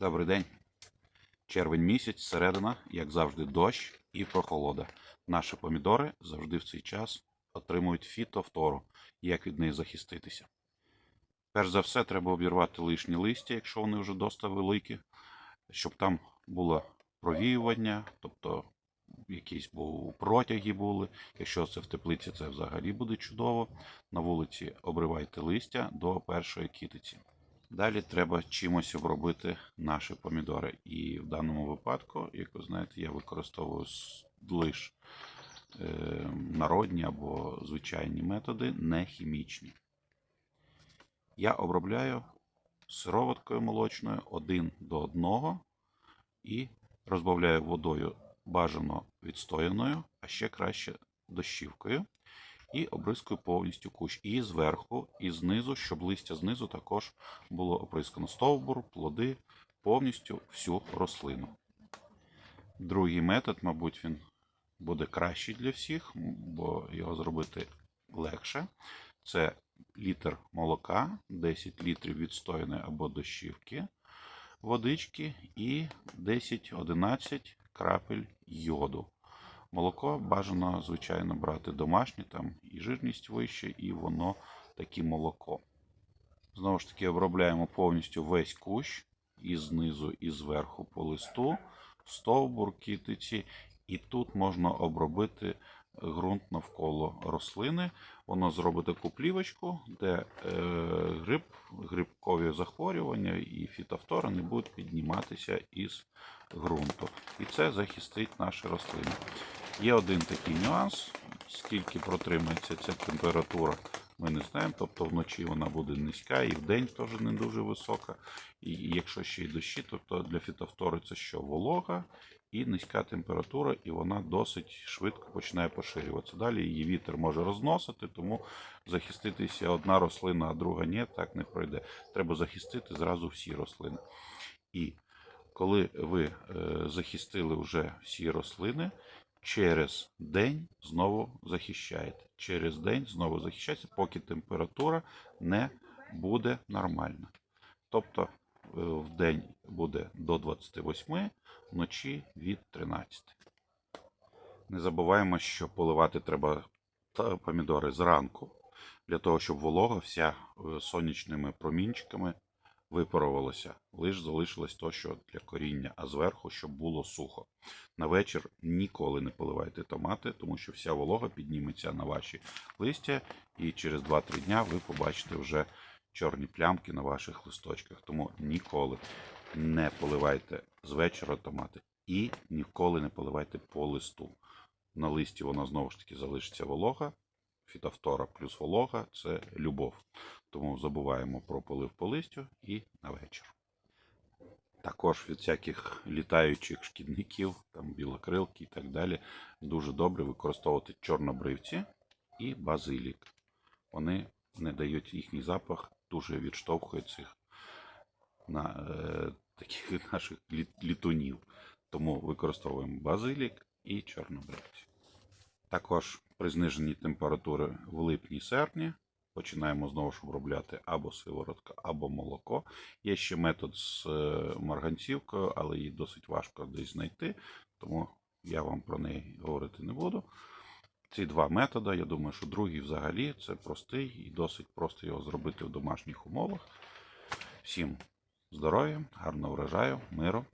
Добрий день. Червень місяць, середина, як завжди, дощ і прохолода. Наші помідори завжди в цей час отримують фітофтору. Як від неї захиститися? Перш за все, треба обірвати лишні листя, якщо вони вже досить великі, щоб там було провіювання, тобто якісь протяги були. Якщо це в теплиці, це взагалі буде чудово. На вулиці обривайте листя до першої кітиці. Далі треба чимось обробити наші помідори. І в даному випадку, як ви знаєте, я використовую лише е, народні або звичайні методи, не хімічні. Я обробляю сироваткою молочною один до одного і розбавляю водою бажано відстояною, а ще краще дощівкою. І обрискую повністю кущ. І зверху, і знизу, щоб листя знизу також було оприскано стовбур, плоди, повністю всю рослину. Другий метод, мабуть, він буде кращий для всіх, бо його зробити легше. Це літр молока, 10 літрів відстояної або дощівки, водички і 10-11 крапель йоду. Молоко бажано, звичайно, брати домашнє, там і жирність вища, і воно таке молоко. Знову ж таки, обробляємо повністю весь кущ і знизу, і зверху по листу, стовбур, кітиці, і тут можна обробити ґрунт навколо рослини. Воно зробить таку плівочку, де е, гриб, грибкові захворювання і фітофтора не будуть підніматися із ґрунту. І це захистить наші рослини. Є один такий нюанс, скільки протримається ця температура, ми не знаємо. Тобто вночі вона буде низька, і вдень теж не дуже висока. І якщо ще й дощі, тобто для фітофтори це що волога і низька температура, і вона досить швидко починає поширюватися. Далі її вітер може розносити, тому захиститися одна рослина, а друга ні, так не пройде. Треба захистити зразу всі рослини. І коли ви е, захистили вже всі рослини, через день знову захищаєте. Через день знову захищаєте, поки температура не буде нормальна. Тобто е, в день буде до 28, вночі від 13. Не забуваємо, що поливати треба помідори зранку, для того, щоб волога вся е, сонячними промінчиками випарувалося. Лиш залишилось то, що для коріння, а зверху, щоб було сухо. На вечір ніколи не поливайте томати, тому що вся волога підніметься на ваші листя, і через 2-3 дня ви побачите вже чорні плямки на ваших листочках. Тому ніколи не поливайте з вечора томати і ніколи не поливайте по листу. На листі вона знову ж таки залишиться волога. Фітофтора плюс волога це любов. Тому забуваємо про полив по листю і на вечір. Також від всяких літаючих шкідників, там білокрилки і так далі, дуже добре використовувати чорнобривці і базилік. Вони не дають їхній запах, дуже відштовхує цих на, е, таких наших лі- літунів. Тому використовуємо базилік і чорнобривці. Також при зниженні температури в липні-серпні починаємо знову ж обробляти або сиворотка, або молоко. Є ще метод з е, марганцівкою, але її досить важко десь знайти, тому я вам про неї говорити не буду. Ці два методи, я думаю, що другий взагалі це простий і досить просто його зробити в домашніх умовах. Всім здоров'я, гарного врожаю, миру